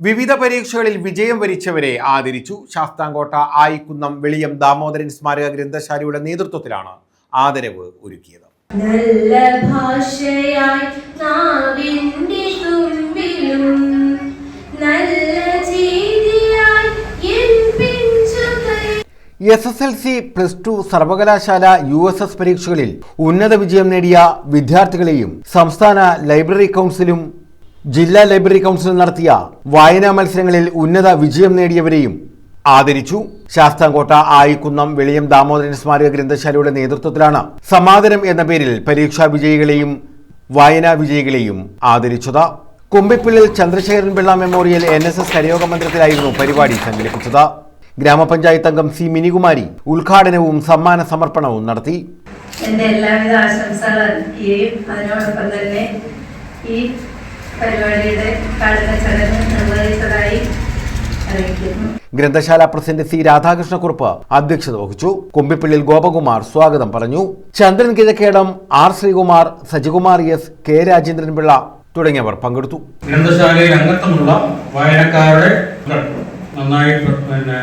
വിവിധ പരീക്ഷകളിൽ വിജയം വരിച്ചവരെ ആദരിച്ചു. ശാസ്താംകോട്ട ആയിക്കുന്നം വെളിയം ദാമോദരൻ സ്മാരക ഗ്രന്ഥശാലയുടെ നേതൃത്വത്തിലാണ് ആദരവ് ഒരുക്കിയത്. നല്ല ഭാഷയായി നാവിന്റെ തുമ്പിലും നല്ല S S L C plus two സർവകലാശാല യു എസ് എസ് പരീക്ഷകളിൽ ഉന്നത വിജയം നേടിയ വിദ്യാർത്ഥികളെയും സംസ്ഥാന ലൈബ്രറി കൗൺസിലും ജില്ലാ ലൈബ്രറി കൗൺസിൽ നടത്തിയ വായനാ മത്സരങ്ങളിൽ ഉന്നത വിജയം നേടിയവരെയും ആദരിച്ചു. ശാസ്താംകോട്ട ആയിക്കുന്നം വെളിയം ദാമോദരൻ സ്മാരക ഗ്രന്ഥശാലയുടെ നേതൃത്വത്തിലാണ് സമാദരം എന്ന പേരിൽ പരീക്ഷാ വിജയികളെയും വായനാ വിജയികളെയും ആദരിച്ചത്. കുമ്പിപ്പിള്ളിൽ Chandrasekharan Pillai memorial N S S കരയോഗ മന്ദിരത്തിലായിരുന്നു പരിപാടി സംഘടിപ്പിച്ചത്. ഗ്രാമപഞ്ചായത്ത് അംഗം സി മിനികുമാരി ഉദ്ഘാടനവും സമ്മാന സമർപ്പണവും നടത്തി. എന്റെ എല്ലാവിധ ആശംസകൾ അതിനോടൊപ്പം തന്നെ ഈ പരിപാടിയുടെ ഉദ്ഘാടന ചടങ്ങ് നിർവഹിച്ചതായി അറിയിക്കുന്നു. ഗ്രന്ഥശാല പ്രസിഡന്റ് സി രാധാകൃഷ്ണക്കുറുപ്പ് അധ്യക്ഷത വഹിച്ചു. കുമ്പിപ്പിള്ളിൽ ഗോപകുമാർ സ്വാഗതം പറഞ്ഞു. Chandran Kizhakkedam R Sreekumar Sajikumar S K Rajendran Pillai തുടങ്ങിയവർ പങ്കെടുത്തു. ഗ്രന്ഥശാലയിൽ അംഗത്വമുള്ള വായനക്കാരുടെ നന്നായി പിന്നെ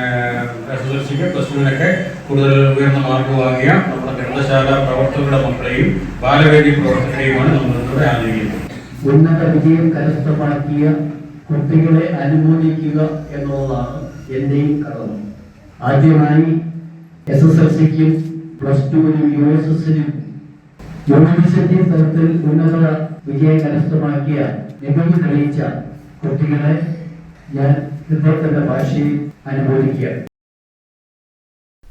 എസ് എസ് എൽ സിക്ക് പ്ലസ് ടുവിനൊക്കെ കൂടുതൽ ഉയർന്ന മാർക്ക് വാങ്ങിയ നമ്മുടെ ഗ്രന്ഥശാല പ്രവർത്തകരുടെ മക്കളെയും ബാലവേദി പ്രവർത്തകരെയുമാണ് നമ്മൾ ഇന്നിവിടെ ആദരിക്കുന്നത്. ഉന്നത വിജയം കരസ്ഥമാക്കിയ കുട്ടികളെ അനുമോദിക്കുക എന്നുള്ളതാണ് എന്റെയും കടമ. ആദ്യമായി എസ് എസ് എൽ സിക്കും പ്ലസ് ടുവിനും യു എസ് എസിനും യൂണിവേഴ്സിറ്റി തലത്തിൽ ഉന്നത വിജയം കരസ്ഥമാക്കിയ മികവ് തെളിയിച്ച കുട്ടികളെ ഞാൻ ഹൃദയത്തിന്റെ ഭാഷയിൽ അനുമോദിക്കുക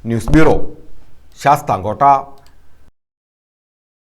ന്യൂസ് ബ്യൂറോ ശാസ്താംകോട്ട.